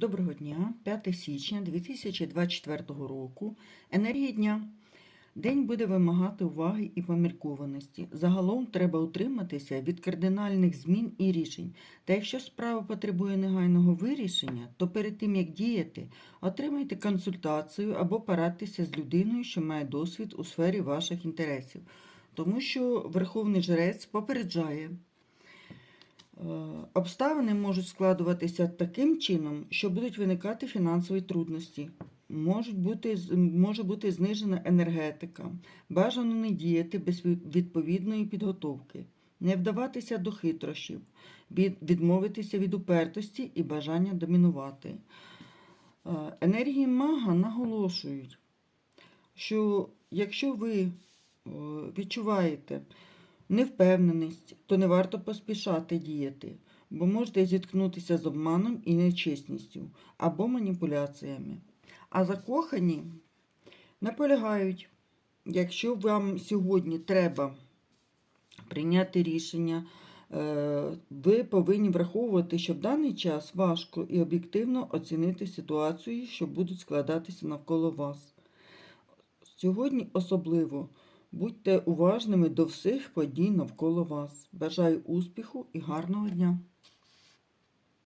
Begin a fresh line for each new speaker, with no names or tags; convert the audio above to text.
Доброго дня, 5 січня 2024 року. Енергія дня. День буде вимагати уваги і поміркованості. Загалом треба утриматися від кардинальних змін і рішень. Та якщо справа потребує негайного вирішення, то перед тим як діяти, отримайте консультацію або порадьтеся з людиною, що має досвід у сфері ваших інтересів. Тому що Верховний Жрець попереджає. Е, Обставини можуть складуватися таким чином, що будуть виникати фінансові трудності. Можуть бути, може бути знижена енергетика, бажано не діяти без відповідної підготовки, не вдаватися до хитрощів, відмовитися від упертості і бажання домінувати. Е, Енергії мага наголошують, що якщо ви е, відчуваєте невпевненість, то не варто поспішати діяти, бо можете зіткнутися з обманом і нечесністю або маніпуляціями. А закохані наполягають, якщо вам сьогодні треба прийняти рішення, е, ви повинні враховувати, що в даний час важко і об'єктивно оцінити ситуацію, що будуть складатися навколо вас. Сьогодні особливо будьте уважними до всіх подій навколо вас. Бажаю успіху і гарного дня!